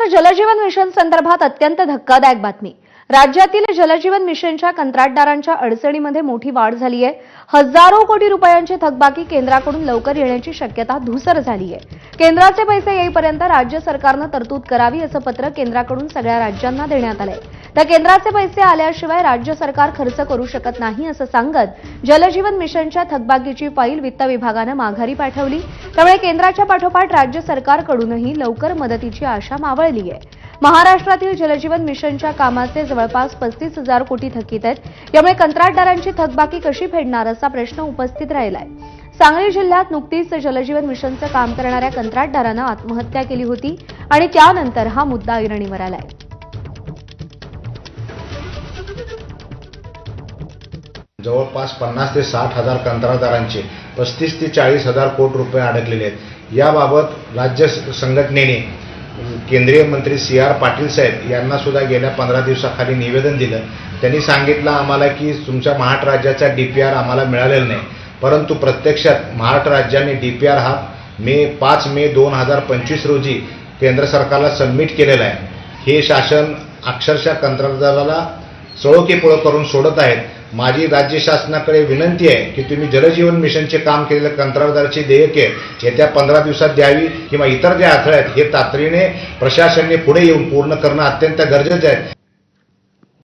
त्यानंतर जलजीवन मिशन संदर्भात अत्यंत धक्कादायक बातमी. राज्यातील जलजीवन मिशनच्या कंत्राटदारांच्या अडचणीमध्ये मोठी वाढ झाली आहे हजारो कोटी रुपयांची थकबाकी केंद्राकडून लवकर येण्याची शक्यता धूसर झाली आहे केंद्राचे पैसे येईपर्यंत राज्य सरकारनं तरतूद करावी असं पत्र केंद्राकडून सगळ्या राज्यांना देण्यात आलंय. तर केंद्राचे पैसे आल्याशिवाय राज्य सरकार खर्च करू शकत नाही असं सांगत जलजीवन मिशनच्या थकबाकीची फाईल वित्त विभागानं माघारी पाठवली. त्यामुळे केंद्राच्या पाठोपाठ राज्य सरकारकडूनही लवकर मदतीची आशा मावळली आहे. महाराष्ट्रातील जलजीवन मिशनच्या कामाचे जवळपास पस्तीस हजार कोटी थकीत आहेत. यामुळे कंत्राटदारांची थकबाकी कशी फेडणार असा प्रश्न उपस्थित राहिलाय. सांगली जिल्ह्यात नुकतीच जलजीवन मिशनचं काम करणाऱ्या कंत्राटदारानं आत्महत्या केली होती आणि त्यानंतर हा मुद्दा ऐरणीवर आलाय. जवळपास पन्नास ते साठ हजार कंत्राटदारांचे पस्तीस ते चाळीस हजार कोटी रुपये अडकलेले आहेत. याबाबत राज्य संघटनेने केंद्रीय मंत्री सी आर पाटील साहेब यांना सुद्धा गेल्या पंधरा दिवसाखाली निवेदन दिलं. त्यांनी सांगितलं आम्हाला की तुमच्या महाराष्ट्र राज्याचा डी पी आर आम्हाला मिळालेला नाही. परंतु प्रत्यक्षात महाराष्ट्र राज्याने डी पी आर हा मे पाच मे दोन हजार पंचवीस रोजी केंद्र सरकारला सबमिट केलेला आहे. हे शासन अक्षरशः कंत्राटदाराला सळोकीपळ करून सोडत आहेत. माझी राज्य शासनाकडे विनंती आहे की तुम्ही जलजीवन मिशनचे काम केलेले कंत्राटदाराची देयके येत्या पंधरा दिवसात द्यावी किंवा इतर जे अडथळे आहेत हे तातडीने प्रशासनाने पुढे येऊन पूर्ण करणं अत्यंत गरजेचं आहे.